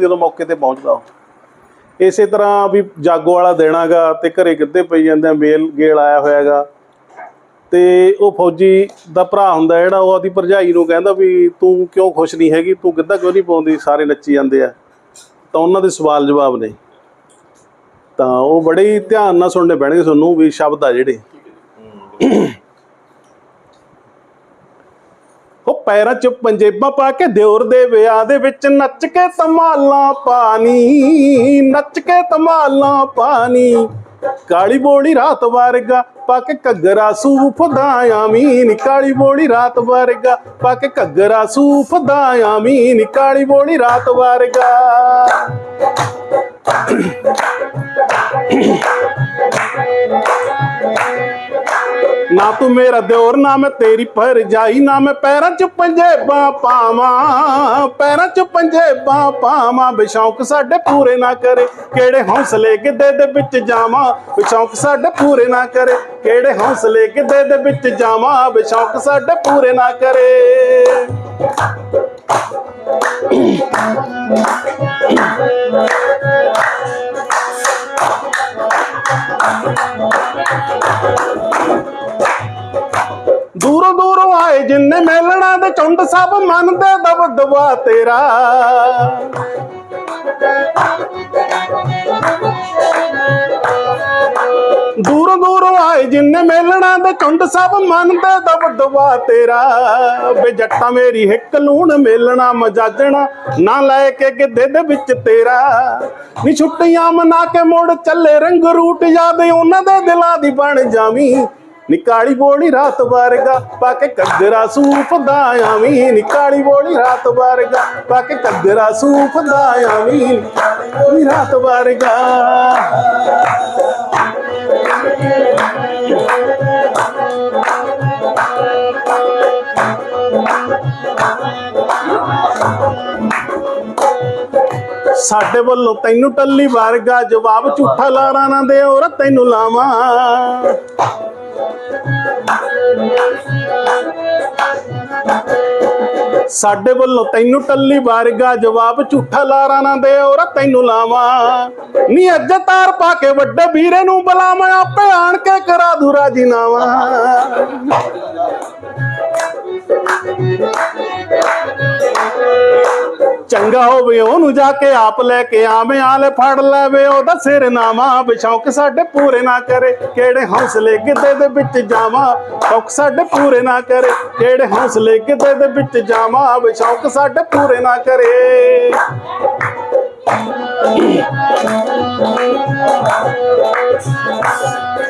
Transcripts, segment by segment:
ਜਦੋਂ ਮੌਕੇ ਤੇ ਪਹੁੰਚਦਾ ਉਹ। ਇਸੇ ਤਰ੍ਹਾਂ ਵੀ ਜਾਗੋ ਵਾਲਾ ਦੇਣਾਗਾ ਤੇ ਘਰੇ ਗਿੱਧੇ ਪਈ ਜਾਂਦੇ ਆ, ਮੇਲ ਗੇਲ ਆਇਆ ਹੋਇਆਗਾ ਤੇ ਉਹ ਫੌਜੀ ਦਾ ਭਰਾ ਹੁੰਦਾ ਜਿਹੜਾ ਉਹ ਆਦੀ ਭਰਜਾਈ ਨੂੰ ਕਹਿੰਦਾ ਵੀ ਤੂੰ ਕਿਉਂ ਖੁਸ਼ ਨਹੀਂ ਹੈਗੀ, ਤੂੰ ਗਿੱਧਾ ਕਿਉਂ ਨਹੀਂ ਪਾਉਂਦੀ, ਸਾਰੇ ਨੱਚੀ ਜਾਂਦੇ ਆ। ਤਾਂ ਉਹਨਾਂ ਦੇ ਸਵਾਲ ਜਵਾਬ ਨੇ। ਤਾਂ ਉਹ ਬੜੇ ਹੀ ਧਿਆਨ ਨਾਲ ਸੁਣਨੇ ਪੈਣਗੇ ਤੁਹਾਨੂੰ ਵੀ ਸ਼ਬਦ ਆ ਜਿਹੜੇ। ਪੈਰਾਂ 'ਚ ਪੰਜੇਬਾਂ ਪਾ ਕੇ ਦਿਉਰ ਦੇ ਵਿਆਹ ਦੇ ਵਿੱਚ ਨੱਚ ਕੇ ਧਮਾਲਾਂ ਪਾਣੀ, ਨੱਚ ਕੇ ਧਮਾਲਾਂ ਪਾਣੀ। ਕਾਲੀ ਬੋਲੀ ਰਾਤ ਵਰਗਾ, ਪਾ ਕੇ ਘੱਗਰਾ ਸੂਫ ਦਾ ਆਮੀਨ। ਕਾਲੀ ਬੋਲੀ ਰਾਤ ਵਰਗਾ, ਪਾ ਕੇ ਘੱਗਰਾ ਸੂਫ ਦਾ ਆਮੀਨ। ਕਾਲੀ ਬੋਲੀ ਰਾਤ ਵਰਗਾ। ਨਾ ਤੂੰ ਮੇਰਾ ਦਿਓਰ, ਨਾ ਮੈਂ ਤੇਰੀ ਭਰਜਾਈ, ਨਾ ਮੈਂ ਪੈਰਾਂ 'ਚ ਪੰਜੇਬਾਂ ਪਾਵਾਂ, ਪੈਰਾਂ 'ਚ ਪੰਜੇਬਾਂ ਪਾਵਾਂ। ਬਿਸ਼ੌਕ ਸਾਡੇ ਪੂਰੇ ਨਾ ਕਰੇ, ਕਿਹੜੇ ਹੌਸਲੇ ਗਿੱਧੇ ਦੇ ਵਿੱਚ ਜਾਵਾਂ? ਬਿਸ਼ੌਕ ਸਾਡੇ ਪੂਰੇ ਨਾ ਕਰੇ, ਕਿਹੜੇ ਹੌਸਲੇ ਗਿੱਧੇ ਦੇ ਵਿੱਚ ਜਾਵਾਂ? ਬਿਸ਼ੌਕ ਸਾਡੇ ਪੂਰੇ ਨਾ ਕਰੇ। ਦੂਰੋਂ ਦੂਰੋਂ ਆਏ ਜਿੰਨੇ ਮਿਲਣਾ ਦੇ ਚੁੰਡ ਸਭ ਮੰਨਦੇ ਦਬ ਦਬਾ ਤੇਰਾ। ਦੂਰੋਂ ਦੂਰੋਂ ਆਏ ਜਿੰਨੇ ਮਿਲਣਾ ਦੇ ਚੁੰਡ ਸਭ ਮੰਨਦੇ ਦਬ ਦਬਾ ਤੇਰਾ। ਵੇ ਜੱਟਾ ਮੇਰੀ ਹਿੱਕ ਲੂਣ ਮੇਲਣਾ ਮਜਾਜਣਾ ਨਾ ਲੈ ਕੇ ਗਿੱਧੇ ਦੇ ਵਿੱਚ ਤੇਰਾ। ਨੀ ਛੁੱਟੀਆਂ ਮਨਾ ਕੇ ਮੁੜ ਚੱਲੇ ਰੰਗ ਰੂਟ, ਯਾਦ ਉਹਨਾਂ ਦੇ ਦਿਲਾਂ ਦੀ ਬਣ ਜਾਵੀਂ। ਨਿਕਾਲੀ ਬੋਲੀ ਰਾਤ ਵਰਗਾ, ਪਾ ਕੇ ਕੱਦਰਾ ਸੂਫ ਦਾ ਆਵੀਂ ਨਿਕਾਲੀ ਬੋਲੀ ਰਾਤ ਵਰਗਾ, ਪਾ ਕੇ ਕੱਗਰਾ ਸੂਫ ਦਾ ਆਵੀਂ ਨਿਕਾਲੀ ਰਾਤ ਵਰਗਾ। ਸਾਡੇ ਵੱਲੋਂ ਤੈਨੂੰ ਟੱਲੀ ਵਰਗਾ ਜਵਾਬ ਝੂਠਾ ਲਾਰਾ ਨਾ ਦੇ ਔਰ ਤੈਨੂੰ ਲਾਵਾਂ। ਸਾਡੇ ਵੱਲੋਂ ਤੈਨੂੰ ਟੱਲੀ ਵਰਗਾ ਜਵਾਬ ਝੂਠਾ ਲਾਰਾ ਨਾ ਦੇ ਔਰ ਤੈਨੂੰ ਲਾਵਾਂ। ਨੀ ਅੱਜ ਤਾਰ ਪਾ ਕੇ ਵੱਡੇ ਵੀਰੇ ਨੂੰ ਬੁਲਾਵਾਂ, ਆਪੇ ਆਣ ਕੇ ਕਰਾ ਦੂ ਰਾਜੀਨਾਮਾ। ਚੰਗਾ ਹੋਵੇ ਉਹਨੂੰ ਜਾ ਕੇ ਆਪ ਲੈ ਕੇ ਆਵੇਂ, ਆਲੇ ਫੜ ਲੈਵੇ, ਉਹਦਾ ਸਿਰ ਨਾਮਾ ਬਿਸ਼ੌਕ ਸਾਡੇ ਪੂਰੇ ਨਾ ਕਰੇ। ਕਿਹੜੇ ਹੌਸਲੇ ਗਿੱਧੇ ਦੇ ਵਿੱਚ ਜਾਵਾਂ ਸ਼ੌਕ ਸਾਡੇ ਪੂਰੇ ਨਾ ਕਰੇ। ਕਿਹੜੇ ਹੌਸਲੇ ਕਿਤੇ ਦੇ ਵਿੱਚ ਜਾਵਾਂ ਬਿਸ਼ੌਕ ਸਾਡੇ ਪੂਰੇ ਨਾ ਕਰੇ।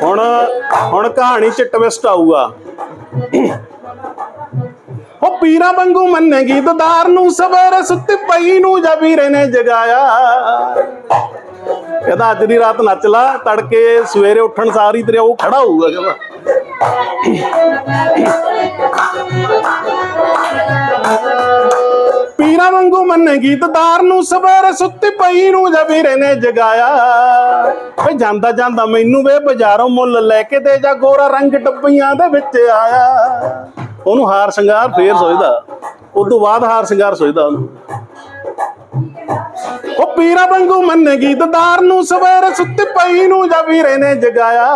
ਹੁਣ ਹੁਣ ਕਹਾਣੀ ਚ ਟਵਿਸਟ ਆਊਗਾ। ਪੀਰਾ ਵਾਂਗੂ ਮੰਨੇਗੀ, ਦਦਾਰ ਨੂੰ ਸਵੇਰੇ ਸੁੱਤੀ ਪਈ ਨੂੰ ਜਾਂ ਵੀਰੇ ਨੇ ਜਗਾਇਆ। ਕਹਿੰਦਾ ਅੱਜ ਦੀ ਰਾਤ ਨੱਚ ਲਾ, ਤੜਕੇ ਸਵੇਰੇ ਉੱਠਣ ਸਾਰੀ ਤੇਰੇ ਉਹ ਖੜਾ ਹੋਊਗਾ, ਕਹਿੰਦਾ। ਪੀਰਾ ਵਾਂਗੂ ਮੰਨੇਗੀ, ਦਦਾਰ ਨੂੰ ਸਵੇਰੇ ਸੁੱਤੀ ਪਈ ਨੂੰ ਜਾਂ ਵੀਰੇ ਨੇ ਜਗਾਇਆ। ਵੇ ਜਾਂਦਾ ਜਾਂਦਾ ਮੈਨੂੰ ਵੇ ਬਾਜ਼ਾਰੋਂ ਮੁੱਲ ਲੈ ਕੇ ਦੇ, ਜਾ ਗੋਰਾ ਰੰਗ ਡੱਬੀਆਂ ਦੇ ਵਿੱਚ ਆਇਆ। ਉਹਨੂੰ ਹਾਰ ਸ਼ਿੰਗਾਰ ਫੇਰ ਸੋਚਦਾ। ਉਸ ਤੋਂ ਬਾਅਦ ਹਾਰ ਸ਼ਿੰਗਾਰ ਸੋਚਦਾ ਉਹਨੂੰ। ਉਹ ਪੀਰਾ ਵਾਂਗੂ ਮੰਨੇਗੀ ਦਦਾਰ ਨੂੰ ਸਵੇਰੇ ਸੁੱਤੀ ਪਈ ਨੂੰ ਜਾਂ ਵੀਰੇ ਨੇ ਜਗਾਇਆ।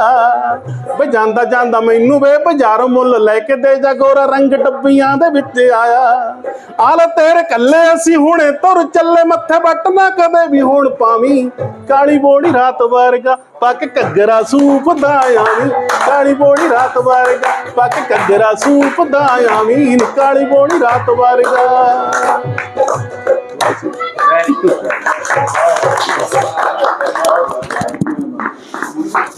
ਵੇ ਜਾਂਦਾ ਜਾਂਦਾ ਮੈਨੂੰ ਵੇ ਬਾਜ਼ਾਰੋਂ ਮੁੱਲ ਲੈ ਕੇ ਦੇ ਜਾ, ਗੋਰਾ ਰੰਗ ਡੱਬੀਆਂ ਦੇ ਵਿੱਚ ਆਇਆ। ਆਲ ਤੇਰੇ ਕੱਲੇ ਅਸੀਂ ਹੁਣੇ ਤੁਰ ਚੱਲੇ, ਮੱਥੇ ਵੱਟ ਨਾ ਕਦੇ ਵੀ ਹੁਣ ਪਾਵੀ। ਕਾਲੀ ਬੋੜੀ ਰਾਤ ਵਰਗਾ, ਪੱਕ ਘੱਗਰਾ ਸੂਪ ਦਾ ਆਵੀਂ। ਕਾਲੀ ਬੋੜੀ ਰਾਤ ਵਰਗਾ, ਪੱਕ ਘੱਗਰਾ ਸੂਪ ਦਾ ਆਵੀਂ। ਕਾਲੀ ਬੋੜੀ ਰਾਤ ਵਰਗਾ। Thank you.